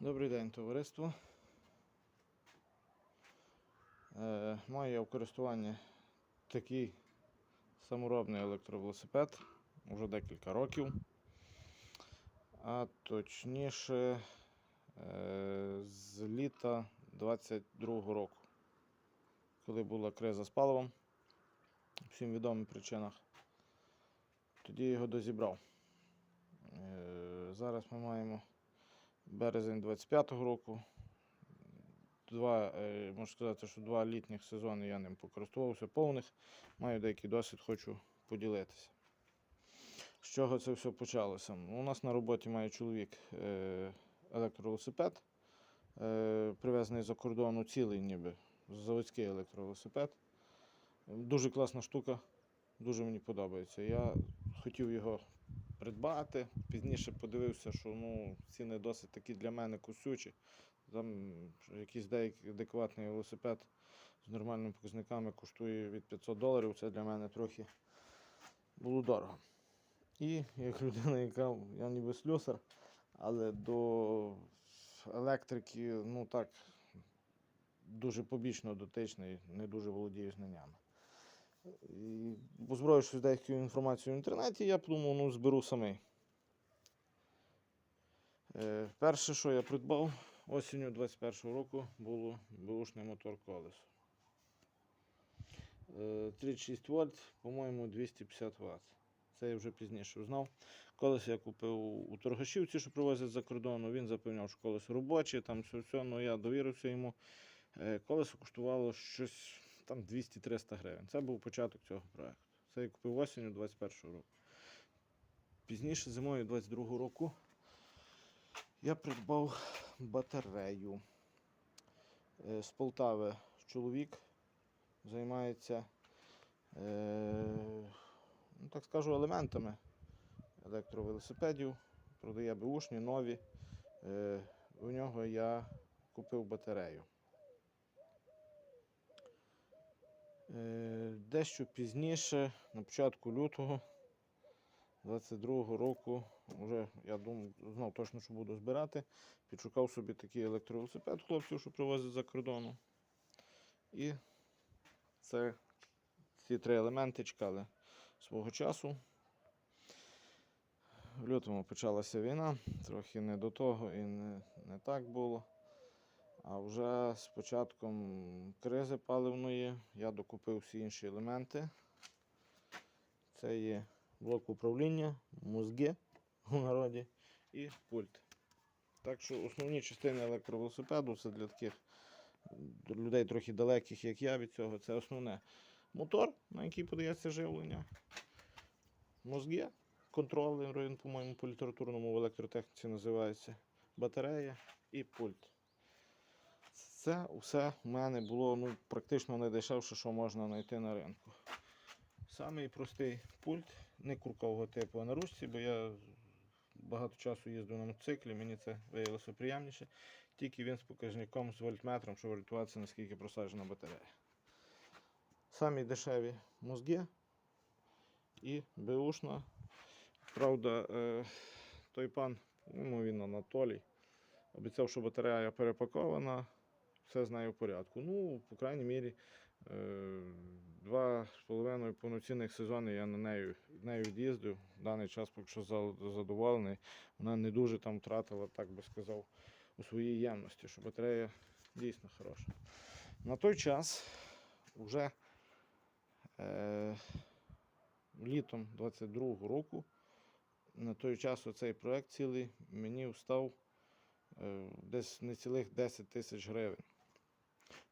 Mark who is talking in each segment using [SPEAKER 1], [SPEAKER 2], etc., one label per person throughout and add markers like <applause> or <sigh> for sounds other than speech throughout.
[SPEAKER 1] Добрий день, товариство. Е, маю я в користуванні такий саморобний електровелосипед вже декілька років. А точніше е, з літа 22-го року, коли була криза з паливом, всім відомим причинах. Тоді його дозібрав. Е, зараз ми маємо березень 25-го року. Два, е, можу сказати, що два літніх сезони я ним покористувався повних. Маю деякий досвід, хочу поділитися. З чого це все почалося? У нас на роботі має чоловік е, електровелосипед, е, привезений за кордону цілий ніби заводський електровелосипед. Дуже класна штука, дуже мені подобається. Я хотів його придбати. Пізніше подивився, що ну, ціни досить такі для мене кусючі. Там якийсь деякий адекватний велосипед з нормальними показниками коштує від 500 доларів. Це для мене трохи було дорого. І як <laughs> людина, яка я ніби слюсар, але до електрики, ну так, дуже побічно дотичний, не дуже володію знаннями. І озброївшись деякою інформацією в інтернеті, я подумав, ну зберу самий. Е, перше, що я придбав осінню 21-го року, було бушний мотор колесо. Е, 36 вольт, по-моєму, 250 Вт. Це я вже пізніше узнав. Колесо я купив у торгашівці, що привозять за кордону. Він запевняв, що колесо робоче, там все, все, ну я довірився йому. Е, Колесо коштувало щось там 200-300 гривень. Це був початок цього проекту. Це я купив осінню 21 року. Пізніше зимою 22 року я придбав батарею. Е, З Полтави чоловік займається, е, ну так скажу, елементами електровелосипедів, продає беушні, нові. Е, У нього я купив батарею. Е, Дещо пізніше, на початку лютого 22-го року, вже я думав, знав точно, що буду збирати. Підшукав собі такий електровелосипед хлопців, що привозять за кордону. І це ці три елементи чекали свого часу. В лютому почалася війна, трохи не до того і не, не так було. А вже з початком кризи паливної я докупив всі інші елементи. Це є блок управління, мозги у народі і пульт. Так що основні частини електровелосипеду це для таких людей трохи далеких, як я від цього. Це основне мотор, на який подається живлення, мозги, контролер, по-моєму, по літературному в електротехніці називається, батарея і пульт. Це все в мене було ну, практично найдешевше, що можна знайти на ринку. Самий простий пульт, не куркового типу, а на ручці, бо я багато часу їздив на мотоциклі, мені це виявилося приємніше. Тільки він з показником з вольтметром, щоб орієнтуватися, наскільки просаджена батарея. Самі дешеві мозги і беушна. Правда, е, той пан, ну він Анатолій, обіцяв, що батарея перепакована, все з нею в порядку. Ну, по крайній мірі, е, два з половиною повноцінних сезони я на нею, нею від'їздив. В даний час поки що задоволений. Вона не дуже там втратила, так би сказав, у своїй ємності, що батарея дійсно хороша. На той час вже е, літом 22-го року, на той час оцей проект цілий мені встав е, десь не цілих 10 тисяч гривень.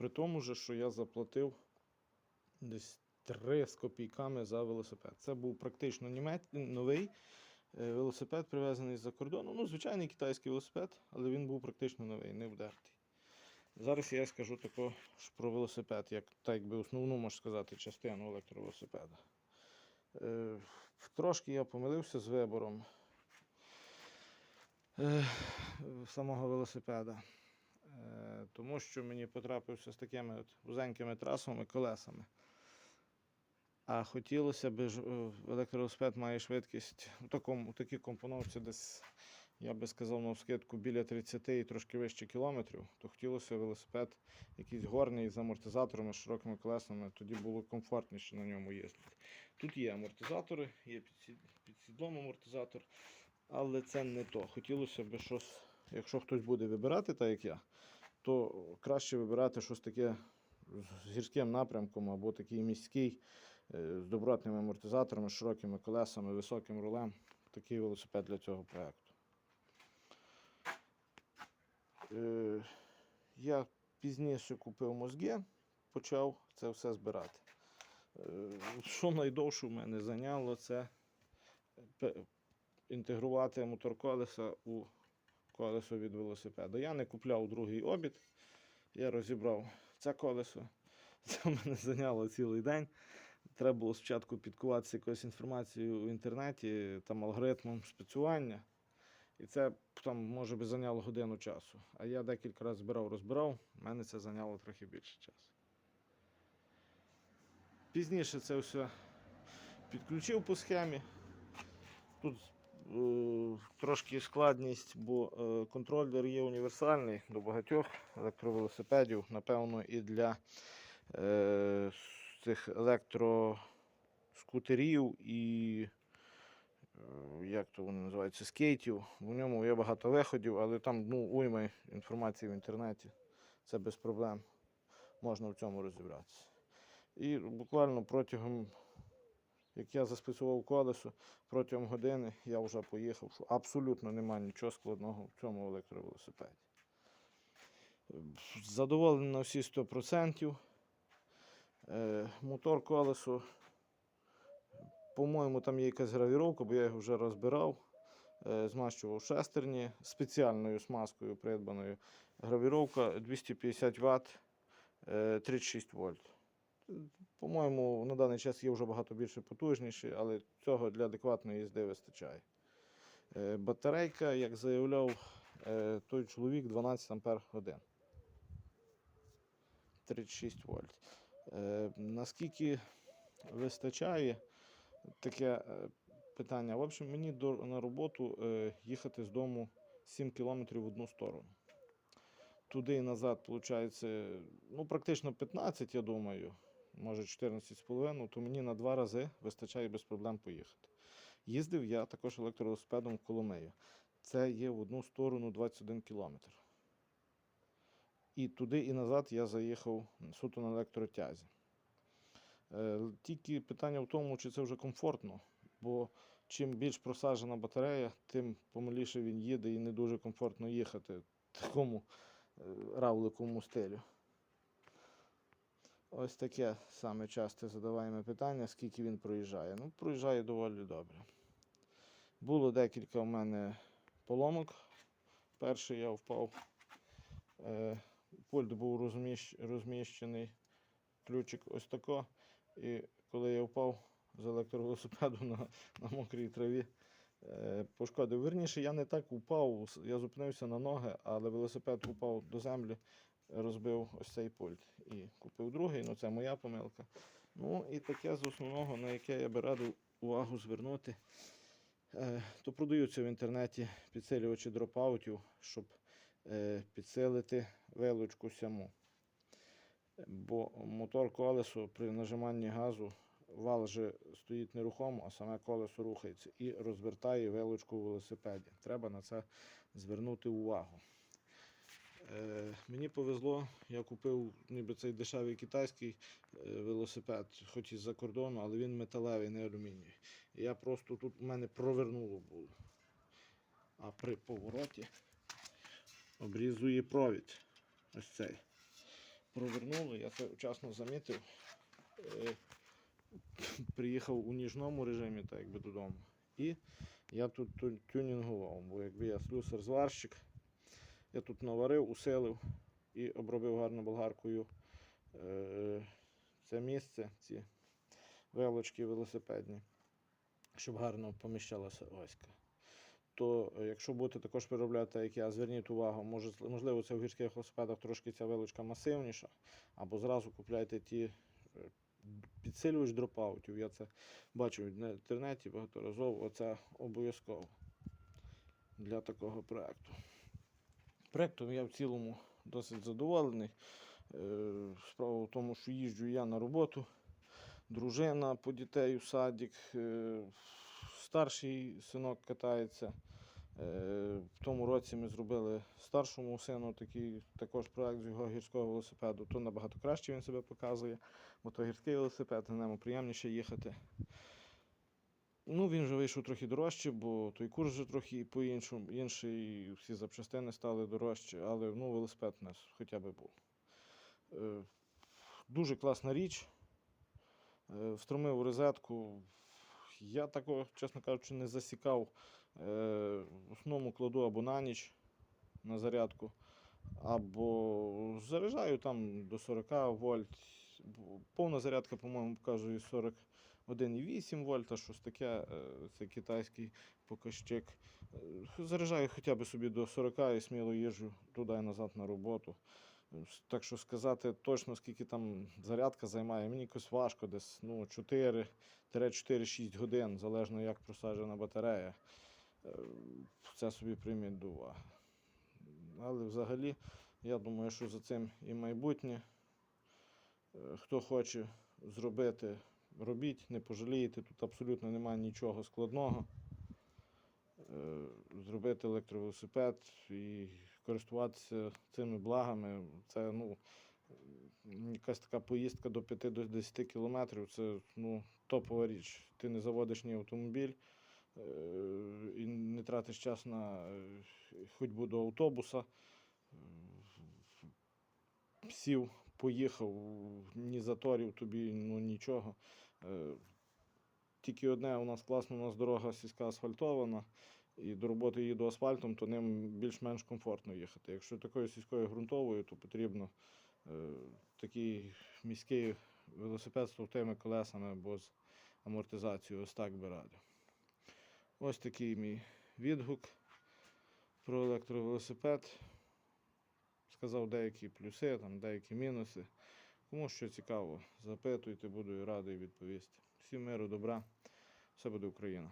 [SPEAKER 1] При тому же, що я заплатив десь 3 з копійками за велосипед. Це був практично німець, новий е, велосипед, привезений з-за кордону. Ну, звичайний китайський велосипед, але він був практично новий, не вдертий. Зараз я скажу тако, що про велосипед, як так якби основну, можна сказати, частину електровелосипеда. Е, трошки я помилився з вибором е, самого велосипеда. Е, тому що мені потрапився з такими от вузенькими трасовими колесами. А хотілося б, е, електровелосипед має швидкість у такому, у такій компоновці десь я би сказав на скидку біля 30 і трошки вище кілометрів, то хотілося велосипед якийсь горний з амортизаторами, з широкими колесами, тоді було комфортніше на ньому їздити. Тут є амортизатори, є під сідлом амортизатор, але це не то. Хотілося б щось, якщо хтось буде вибирати, так як я, то краще вибирати щось таке з гірським напрямком або такий міський, е, з добротними амортизаторами, широкими колесами, високим рулем. Такий велосипед для цього проєкту. Е, я пізніше купив мозги, почав це все збирати. Е, Що найдовше в мене зайняло, це інтегрувати мотор колеса у колесо від велосипеда. Я не купляв другий обід, я розібрав це колесо. <laughs> Це мене зайняло цілий день. Треба було спочатку підкуватися якоюсь інформацією в інтернеті, там алгоритмом спецювання. І це там, може би, зайняло годину часу. А я декілька разів збирав, розбирав, в мене це зайняло трохи більше часу. Пізніше це все підключив по схемі. Тут трошки складність, бо е, контролер є універсальний до багатьох електровелосипедів, напевно, і для е, цих електроскутерів і е, як то вони називаються, скейтів. В ньому є багато виходів, але там ну, уйма інформації в інтернеті. Це без проблем. Можна в цьому розібратися. І буквально протягом, як я засписував колесо, протягом години я вже поїхав, що абсолютно немає нічого складного в цьому електровелосипеді. Задоволений на всі 100%. Е, мотор колесо. По-моєму, там є якась гравіровка, бо я його вже розбирав. Е, змащував шестерні спеціальною смазкою придбаною. Гравіровка 250 Вт, е, 36 вольт. По-моєму, на даний час є вже багато більше потужніші, але цього для адекватної їзди вистачає. Е, Батарейка, як заявляв е, той чоловік, 12 Ампер годин. 36 вольт. Е, Наскільки вистачає таке питання? В общем, мені на роботу їхати з дому 7 кілометрів в одну сторону. Туди і назад, виходить, ну, практично 15, я думаю, може 14,5, то мені на два рази вистачає без проблем поїхати. Їздив я також електровелосипедом в Коломию. Це є в одну сторону 21 кілометр. І туди і назад я заїхав суто на електротязі. Е, Тільки питання в тому, чи це вже комфортно, бо чим більш просаджена батарея, тим помиліше він їде і не дуже комфортно їхати в такому е, равликовому стилю. Ось таке саме часте задаваємо питання, скільки він проїжджає. Ну, проїжджає доволі добре. Було декілька в мене поломок. Перший я впав. Е, пульт був розміщ, розміщений, ключик ось тако. І коли я впав з електровелосипеду на, на мокрій траві, е, пошкодив. Верніше, я не так упав, я зупинився на ноги, але велосипед упав до землі, розбив ось цей пульт. І купив другий, ну це моя помилка. Ну і таке з основного, на яке я би радив увагу звернути, е, то продаються в інтернеті підсилювачі дропаутів, щоб е, підсилити вилучку сяму. Бо мотор колесо при нажиманні газу вал же стоїть нерухомо, а саме колесо рухається і розвертає вилучку в велосипеді. Треба на це звернути увагу. Е, мені повезло, я купив ніби цей дешевий китайський е, велосипед, хоч із-за кордону, але він металевий, не алюмінієвий. І я просто тут у мене провернуло було. А при повороті обрізує провід. Ось цей. Провернуло, я це вчасно замітив. Е, приїхав у ніжному режимі, так якби додому. І я тут тюнінгував, бо якби я слюсар-зварщик, я тут наварив, усилив і обробив гарно болгаркою е, це місце, ці вилочки велосипедні, щоб гарно поміщалася оська. То е, якщо будете також переробляти, як я, зверніть увагу, можливо, це в гірських велосипедах трошки ця вилочка масивніша, або зразу купляйте ті е, підсилювач дропаутів. Я це бачив на інтернеті багаторазово, оце обов'язково. для такого проекту. Проектом я в цілому досить задоволений. Е, Справа в тому, що їжджу я на роботу, дружина по дітей у садик, е, старший синок катається. Е, В тому році ми зробили старшому сину такий також проект з його гірського велосипеду. То набагато краще він себе показує, бо то гірський велосипед, на ньому приємніше їхати. Ну, він вже вийшов трохи дорожче, бо той курс вже трохи по-іншому, інший, всі запчастини стали дорожчі, але ну, велосипед у нас хоча б був. Е, Дуже класна річ. Е, Встромив розетку. Я такого, чесно кажучи, не засікав. Е, В основному кладу або на ніч на зарядку, або заряджаю там до 40 вольт. Повна зарядка, по-моєму, показує 41,8 вольта, щось таке, е, це китайський показчик. Е, Заряджаю хоча б собі до 40 і сміло їжджу туди і назад на роботу. Е, Так що сказати точно, скільки там зарядка займає, мені якось важко, десь ну, 4-4-6 годин, залежно як просаджена батарея. Це собі прийміть уваги. Але взагалі, я думаю, що за цим і майбутнє. Хто хоче зробити, робіть, не пожалієте. Тут абсолютно немає нічого складного. Е, Зробити електровелосипед і користуватися цими благами. Це ну, якась така поїздка до 5 до 10 кілометрів. Це ну, топова річ. Ти не заводиш ні автомобіль е, і не тратиш час на е, ходьбу до автобуса. Сів, поїхав, ні заторів тобі, ну нічого. Е, Тільки одне, у нас класно, у нас дорога сільська асфальтована, і до роботи їду асфальтом, то ним більш-менш комфортно їхати. Якщо такою сільською ґрунтовою, то потрібно е, такий міський велосипед з товтими колесами або з амортизацією, ось так би радив. Ось такий мій відгук про електровелосипед. Сказав деякі плюси, там, деякі мінуси. Кому що цікаво, запитуйте, буду радий відповісти. Всім миру, добра, все буде Україна.